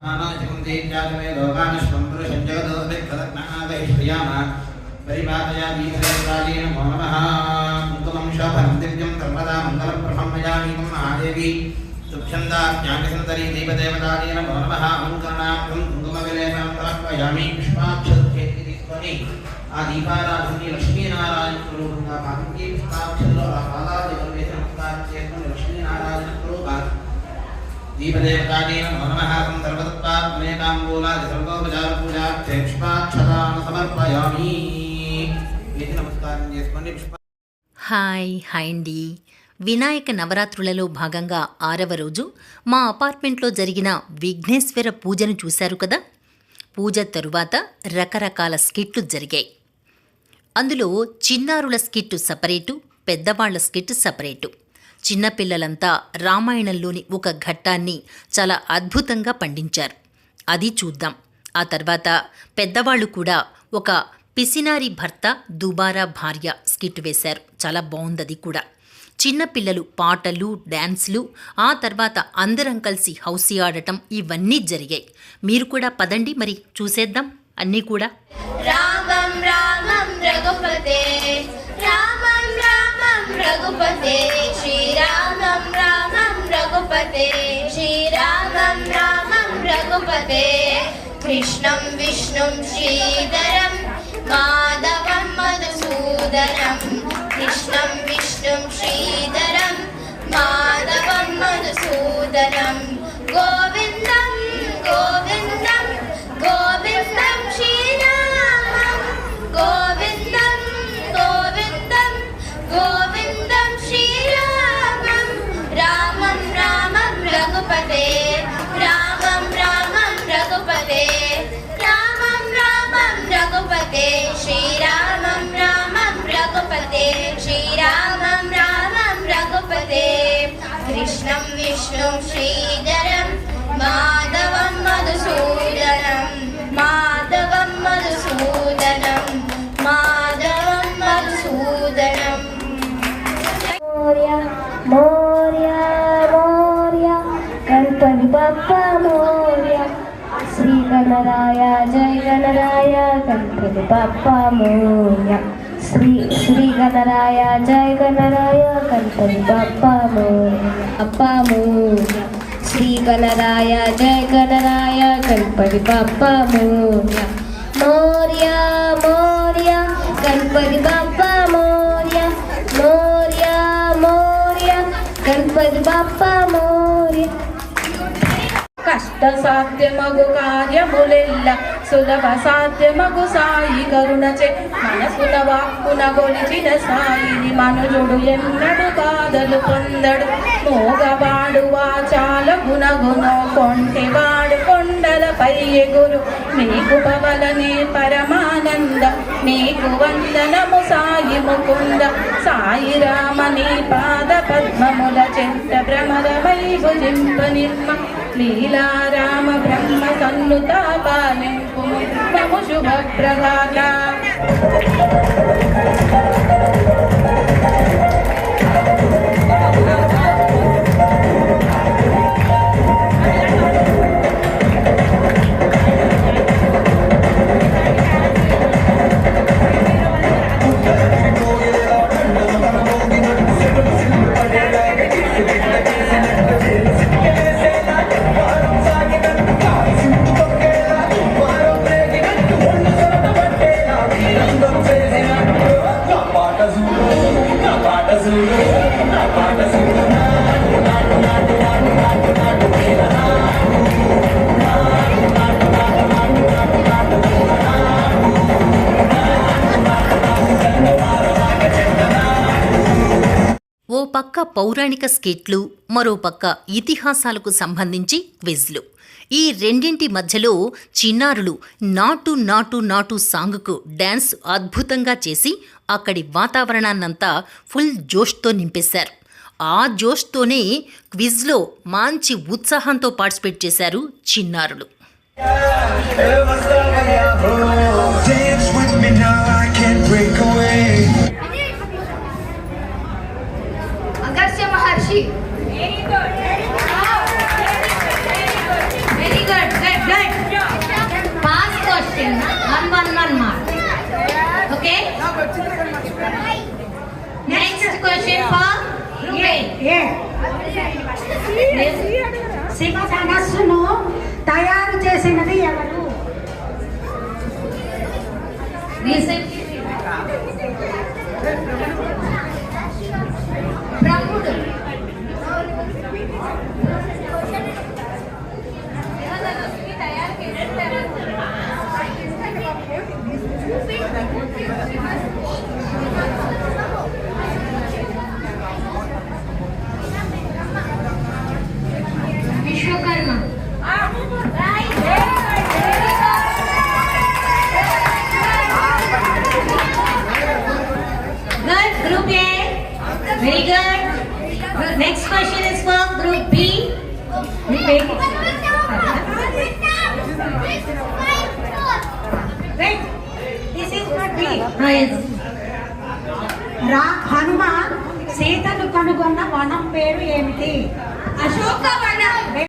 ीत्यादिमे लोकानश्वं पुरुषं जगदोभिर्भदग्नादैश्रियाम परिपातयामीश्वराजेन मो नमः कुङ्कुमं शोभनं दिव्यं सर्वदा मङ्गलं प्रभं भजामीतं महादेवी सुक्षन्दाज्ञानसुन्दरी दीपदेवताजेन मो नमः अङ्कनां त्वं कुङ्कुमविलेपनं प्राप्यामि पुष्पाक्षे इति स्वनि आ दीपाराधनी लक्ष्मीनारायणस्वरूपं भागवती पुष्पाक्ष ఇది నమస్కారం చేసుకోండి హాయ్ హాయ్ అండి. వినాయక నవరాత్రులలో భాగంగా ఆరవ రోజు మా అపార్ట్మెంట్లో జరిగిన విఘ్నేశ్వర పూజను చూశారు కదా? పూజ తరువాత రకరకాల స్కిట్లు జరిగాయి. అందులో చిన్నారుల స్కిట్ సపరేటు పెద్దవాళ్ళ స్కిట్ సపరేటు. చిన్నపిల్లలంతా రామాయణంలోని ఒక ఘట్టాన్ని చాలా అద్భుతంగా పండించారు. అది చూద్దాం. ఆ తర్వాత పెద్దవాళ్ళు కూడా ఒక పిసినారి భర్త దుబారా భార్య స్కిట్ వేశారు. చాలా బాగుంది కూడా. చిన్నపిల్లలు పాటలు డ్యాన్స్లు ఆ తర్వాత అందరం కలిసి హౌసీ ఆడటం ఇవన్నీ జరిగాయి. మీరు కూడా పదండి మరి చూసేద్దాం. అన్నీ కూడా. రామం రామం రఘుపతే. रघुपते श्रीरामं रामं रघुपते कृष्णं विष्णुं श्रीधरं माधवं मधुसूदनं कृष्णं विष्णुं श्रीधरं माधवं मधुसूदनम् വിഷ്ണു ശ്രീധരം മാധവം മധുസൂദനം മാധവം മധുസൂദനം മാധവം മധുസൂദനം. മോര്യ മോര്യ മോര്യ ഗണപതി മോര്യ. ശ്രീ ഗണരായ ജയ ഗണരായ ഗണപതി ബപ്പ മോര്യ. ശ്രീ ശ്രീ ഗണരായ ജയ ഗണരായ കൽപ്പൻ അപ്പാമോ അപ്പാമോ ശ്രീ ഗണരായ ജയ ഗണരായ കൽപ്പതി അപ്പാമോ മോര്യ മോര്യ കൽപ്പതി ബാപ്പ മോര്യ മോര്യ മോര്യ കൽപ്പതി ബാപ്പ മോര്യ കഷ്ടസാധ്യമാകു കാര്യമുലില്ല సులభ సాధ్యమగు సాయి కరుణచే. మనసుల వాక్కున గొలిచిన సాయిని మనుజుడు ఎన్నడు కాదలు పొందడు. మోగవాడు వాచాల గుణగుణో కొంటెవాడు కొండలపై ఎగురు. నీకు పవలనే పరమానంద నీకు వందనము సాయి ముకుంద. సాయి రామ నీ పాద పద్మముల చెంత భ్రమరమై భుజింప నిర్మ లీలారామ బ్రహ్మ సన్నుతాపాలింపు నము Thank you. పక్క పౌరాణిక స్కిట్లు మరోపక్క ఇతిహాసాలకు సంబంధించి క్విజ్లు. ఈ రెండింటి మధ్యలో చిన్నారులు నాటు నాటు నాటు సాంగ్కు డ్యాన్స్ అద్భుతంగా చేసి అక్కడి వాతావరణాన్నంతా ఫుల్ జోష్తో నింపేశారు. ఆ జోష్తోనే క్విజ్లో మంచి ఉత్సాహంతో పార్టిసిపేట్ చేశారు చిన్నారులు. Dance with me now, I can't break away. Okay. Next question for Ruben. Shiva ధనస్సును తయారు చేసినది ఎవరు Very good. Group- Next question is for group B. Group A. Wait, this is not B. Ah, yes. రా హనుమ సీతను కనుగొన్న వనం పేరు ఏమిటి అశోకవనం